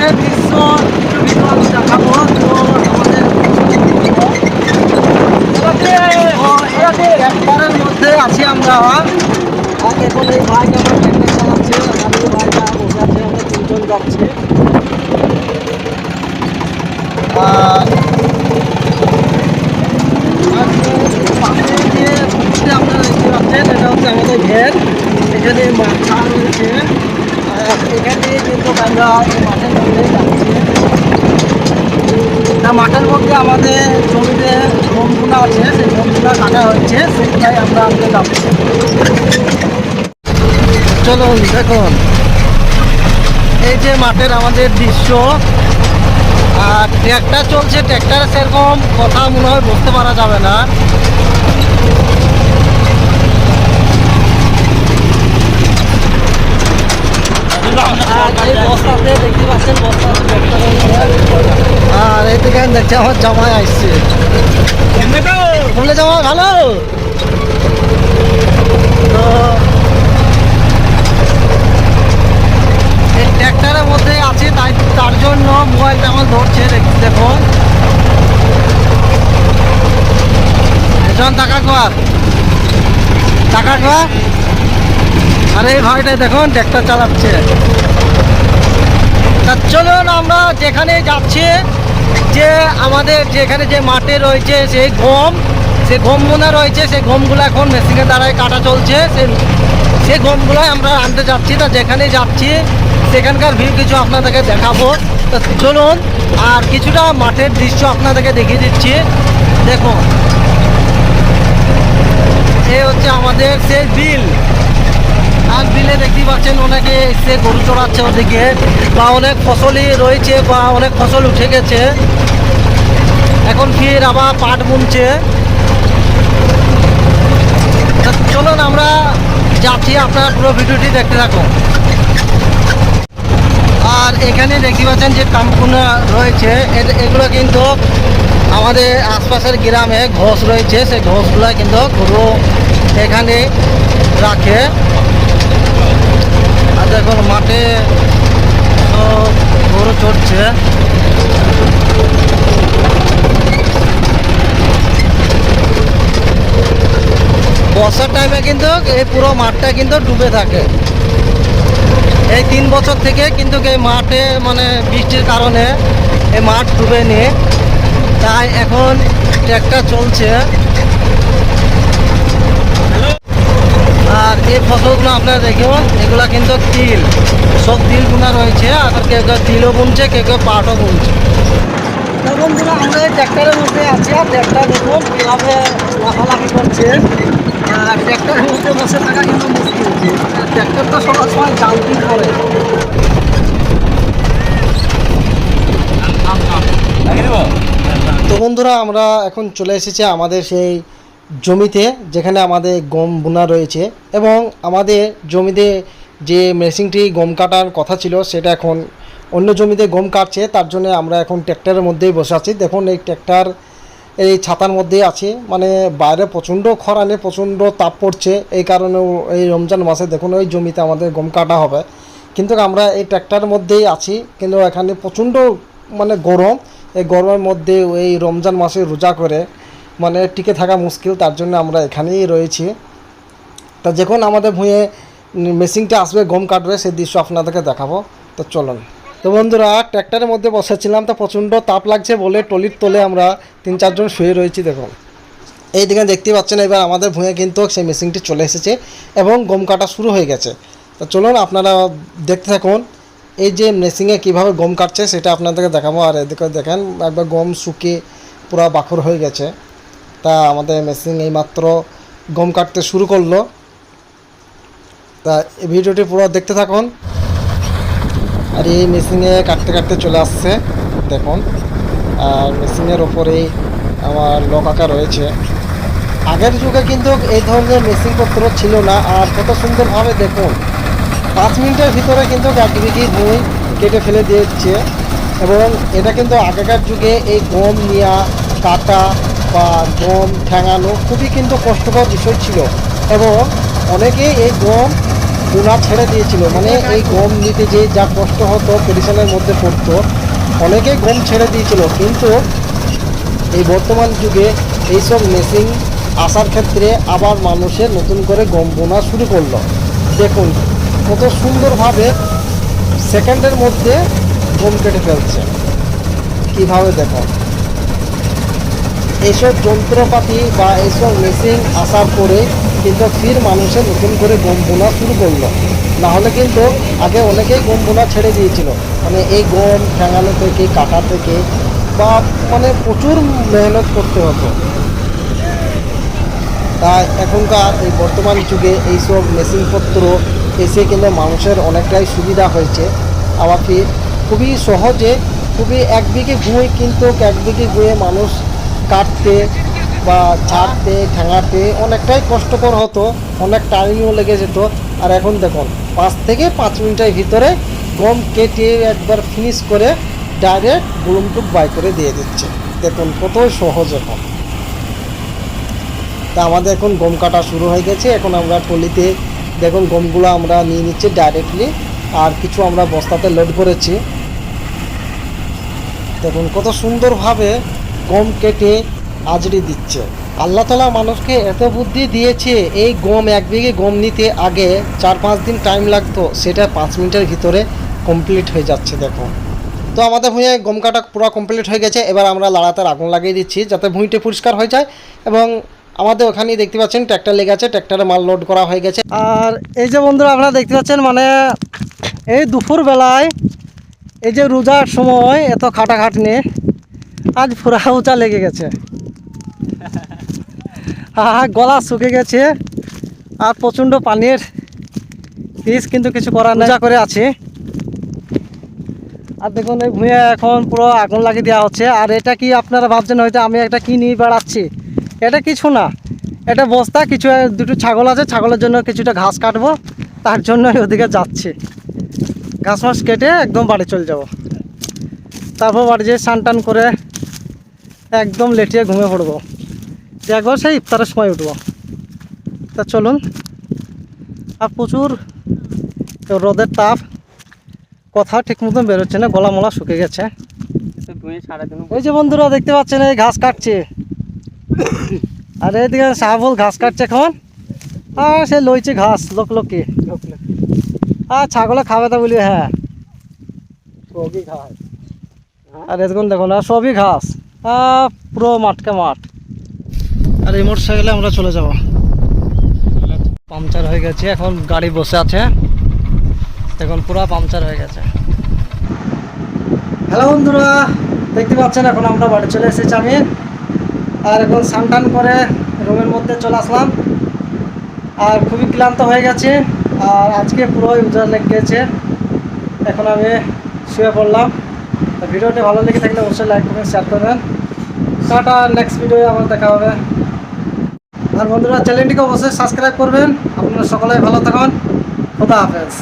মাঠের দৃশ্য একটু আমি মধ্যে আছি আমরা আর এখন এই আর এই আছে আমরা দেখতে পাচ্ছেন এটা হচ্ছে আমাদের ঘের এখানে মাছা রয়েছে এখানে কিন্তু আমরা যাচ্ছি তা মাঠের মধ্যে আমাদের জমিতে গমগুলো আছে, সেই গমগুলো কাটা হচ্ছে সেইটাই আমরা আজকে যাচ্ছি চলুন দেখুন, এই যে মাঠের আমাদের দৃশ্য, আর ট্র্যাক্টর চলছে, ট্র্যাক্টর সেরকম কথা মনে হয় বুঝতে পারা যাবে না। আর এই থেকে দেখছি আমার জামাই আসছে বললে জামাই ভালো তো এই ট্র্যাক্টরের মধ্যে আছে তাই তার জন্য মোবাইলটা আমার ধরছে দেখ- দেখুন টাকা কর টাকা কর আর এই ভাইটা দেখুন ট্র্যাক্টর চালাচ্ছে। তা চলুন আমরা যেখানে যাচ্ছি, যে আমাদের যেখানে যে মাঠে রয়েছে সেই গম সে গমগুলো রয়েছে, সেই গমগুলো এখন মেশিনের দ্বারাই কাটা চলছে। সে সেই গমগুলো আমরা আনতে যাচ্ছি। তা যেখানে যাচ্ছি, সেখানকার ভিউ কিছু আপনাদেরকে দেখাবো। তা চলুন, আর কিছুটা মাঠের দৃশ্য আপনাদেরকে দেখিয়ে দিচ্ছি। দেখুন, এই হচ্ছে আমাদের সেই বিল। আর বিলে দেখতে পাচ্ছেন অনেকে এসে গরু চড়াচ্ছে ওদিকে, বা অনেক ফসলই রয়েছে, বা অনেক ফসল উঠে গেছে। এখন ফির আবার পাট বুনছে চলুন আমরা যাচ্ছি, আপনার পুরো ভিডিওটি দেখতে থাকুন। আর এখানে দেখতে পাচ্ছেন যে কামকুনা রয়েছে এগুলো কিন্তু আমাদের আশপাশের গ্রামে ঘোষ রয়েছে, সেই ঘোষগুলো কিন্তু গরু এখানে রাখে। আর দেখুন মাঠে গরু চড়ছে। বর্ষার টাইমে কিন্তু এই পুরো মাঠটা কিন্তু ডুবে থাকে। এই তিন বছর থেকে কিন্তু এই মাঠে মানে বৃষ্টির কারণে এই মাঠ ডুবে নি তাই এখন ট্র্যাক্টর চলছে আর এই ফসলগুলো আপনারা দেখুন এগুলো কিন্তু তিল। সব তিলগুলো রয়েছে আবার কেউ কেউ তিলও বুনছে কেউ কেউ পাটও বুনছে। বন্ধুরা আমরা ট্র্যাক্টরের মধ্যে আছি আর ট্র্যাক্টর দেখুন কীভাবে লাফালাফি করছে। আর ট্র্যাক্টরের মধ্যে বসে থাকা কিন্তু মুশকিল ট্র্যাক্টর তো সবার সময় জালতি করে তো বন্ধুরা আমরা এখন চলে এসেছি আমাদের সেই জমিতে যেখানে আমাদের গম বোনা রয়েছে এবং আমাদের জমিতে যে মেশিনটি গম কাটার কথা ছিল সেটা এখন অন্য জমিতে গম কাটছে, তার জন্য আমরা এখন ট্র্যাক্টরের মধ্যেই বসে আছি। দেখুন, এই ট্র্যাক্টর এই ছাতার মধ্যেই আছে। মানে বাইরে প্রচণ্ড খরানে প্রচণ্ড তাপ পড়ছে। এই কারণে এই রমজান মাসে দেখুন, ওই জমিতে আমাদের গম কাটা হবে। কিন্তু আমরা এই ট্র্যাক্টরের মধ্যেই আছি। কিন্তু এখানে প্রচণ্ড মানে গরম। এই গরমের মধ্যে এই রমজান মাসে রোজা করে মানে টিকে থাকা মুশকিল, তার জন্য আমরা এখানেই রয়েছি। তা যখন আমাদের ভুঁয়ে মেশিনটা আসবে, গম কাটবে, সেই দৃশ্য আপনাদেরকে দেখাবো। তো চলুন। তো বন্ধুরা, ট্র্যাক্টরের মধ্যে বসেছিলাম, তো প্রচণ্ড তাপ লাগছে বলে টলির তলে আমরা তিন চারজন শুয়ে রয়েছি, দেখুন। এই দিকে দেখতে পাচ্ছেন, এবার আমাদের ভুঁয়ে কিন্তু সেই মেশিনটি চলে এসেছে এবং গম কাটা শুরু হয়ে গেছে। তো চলুন, আপনারা দেখতে থাকুন, এই যে মেশিনে কীভাবে গম কাটছে, সেটা আপনাদেরকে দেখাবো। আর এদিকে দেখেন, একবার গম শুকিয়ে পুরো বাখর হয়ে গেছে। তা আমাদের মেশিন এইমাত্র গম কাটতে শুরু করল। তা এই ভিডিওটি পুরো দেখতে থাকুন। আর এই মেশিনে কাটতে কাটতে চলে আসছে, দেখুন। আর মেশিনের ওপরেই আমার লক আঁকা রয়েছে। আগের যুগে কিন্তু এই ধরনের মেশিনপত্র ছিল না। আর কত সুন্দরভাবে দেখুন, পাঁচ মিনিটের ভিতরে কিন্তু এক বিঘি ভুঁই কেটে ফেলে দিচ্ছে এবং এটা কিন্তু আগেকার যুগে এই গম নেওয়া কাটা বা গম, ঠেঙানো খুবই কিন্তু কষ্টকর বিষয় ছিল এবং অনেকেই এই গম বোনা ছেড়ে দিয়েছিল। মানে এই গম নিতে যে যা কষ্ট হতো, পেরিশনের মধ্যে পড়তো অনেকেই গম ছেড়ে দিয়েছিল। কিন্তু এই বর্তমান যুগে এইসব মেশিন আসার ক্ষেত্রে আবার মানুষের নতুন করে গম বোনা শুরু করল। দেখুন, কত সুন্দরভাবে সেকেন্ডের মধ্যে গম কেটে ফেলছে। কীভাবে দেখো? এইসব যন্ত্রপাতি বা এইসব মেশিন আসার পরে কিন্তু ফির মানুষের নতুন করে গম বোনা শুরু করল। না হলে কিন্তু আগে অনেকেই গম বোনা ছেড়ে দিয়েছিল। মানে এই গম ঠেঙানো থেকে, কাটা থেকে বা মানে প্রচুর মেহনত করতে হতো। তাই এখনকার এই বর্তমান যুগে এইসব মেশিনপত্র এসে কিন্তু মানুষের অনেকটাই সুবিধা হয়েছে। আবার ফির খুবই সহজে, খুবই এক বিঘে কিন্তু এক বিঘে মানুষ কাটতে বা ঝাড়তে, ঠেঙাতে অনেকটাই কষ্টকর হতো, অনেক টাইমও লেগে যেত। আর এখন দেখুন, পাঁচ থেকে পাঁচ মিনিটের ভিতরে গম কেটে একবার ফিনিশ করে ডাইরেক্ট গুলুমটুক বাই করে দিয়ে দিচ্ছে। দেখুন কতই সহজ এখন। তা আমাদের এখন গম কাটা শুরু হয়ে গেছে। এখন আমরা টলিতে দেখুন গমগুলো আমরা নিয়ে নিচ্ছি ডাইরেক্টলি আর কিছু আমরা বস্তাতে লোড করেছি। দেখুন কত সুন্দরভাবে গম কেটে আজড়ি দিচ্ছে। আল্লাহ তালা মানুষকে এত বুদ্ধি দিয়েছে, এই গম এক বিঘে গম নিতে আগে চার পাঁচ দিন টাইম লাগতো, সেটা পাঁচ মিনিটের ভিতরে কমপ্লিট হয়ে যাচ্ছে, দেখো। তো আমাদের ভুঁইয়ে গম কাটা পুরো কমপ্লিট হয়ে গেছে, এবার আমরা লাড়াতার আগুন লাগিয়ে দিচ্ছি, যাতে ভুঁইটা পরিষ্কার হয়ে যায় এবং আমাদের ওখানেই দেখতে পাচ্ছেন ট্র্যাক্টর লেগে আছে ট্র্যাক্টরে মাল লোড করা হয়ে গেছে। আর এই যে বন্ধুরা, আপনারা দেখতে পাচ্ছেন মানে এই দুপুর বেলায় এই যে রোজার সময় এত খাটাখাটনি আজ ফুরা উঁচা লেগে গেছে। হ্যাঁ গলা শুকে গেছে। আর প্রচণ্ড পানির পিস কিন্তু কিছু করার নেই। করে আছে। আর দেখুন, এই ভুঁয়ে এখন পুরো আগুন লাগিয়ে দেওয়া হচ্ছে। আর এটা কি আপনারা ভাবছেন, হয়তো আমি একটা কি নিয়ে বেড়াচ্ছি? এটা কিছু না। এটা বস্তা, কিছু দুটো ছাগল আছে। ছাগলের জন্য কিছুটা ঘাস কাটবো। তার জন্যই ওদিকে যাচ্ছি। ঘাস মাস কেটে একদম বাড়ি চলে যাব। তারপর বাড়ি যেয়ে স্নান টান করে একদম লেটিয়ে ঘুমিয়ে পড়ব। একবার সেই ইফতারের সময় উঠবো। তা চলুন, আর প্রচুর রোদের তাপ, কথা ঠিক মতন বেরোচ্ছে না, গলা মলা শুকে গেছে। ওই যে বন্ধুরা দেখতে পাচ্ছেন, এই ঘাস কাটছে। আর এদিকে সাহাবুল ঘাস কাটছে এখন। আর সে লইছে ঘাস, লোক লোকে আর ছাগলে খাবে তা বলি হ্যাঁ। সবই খায় আর এরকম দেখো না, সবই ঘাস। পুরো মাঠকে মাঠ। আর এই মোটর সাইকেলে আমরা চলে যাব। পাংচার হয়ে গেছে, এখন গাড়ি বসে আছে। এখন পুরো পাংচার হয়ে গেছে। হ্যালো বন্ধুরা, দেখতে পাচ্ছেন, এখন আমরা বাড়ি চলে এসেছি আমি। আর এখন স্নান করে রুমের মধ্যে চলে আসলাম। আর খুবই ক্লান্ত হয়ে গেছে। আর আজকে পুরোই উজাড় লেগে গেছে। এখন আমি শুয়ে পড়লাম। ভিডিওটি ভালো লেগে থাকলে অবশ্যই লাইক করবেন শেয়ার করবেন। টাটা নেক্সট ভিডিও আবার দেখা হবে। আর বন্ধুরা চ্যানেলটিকে অবশ্যই সাবস্ক্রাইব করবেন। আপনারা সকলে ভালো থাকুন খোদা হাফেজ।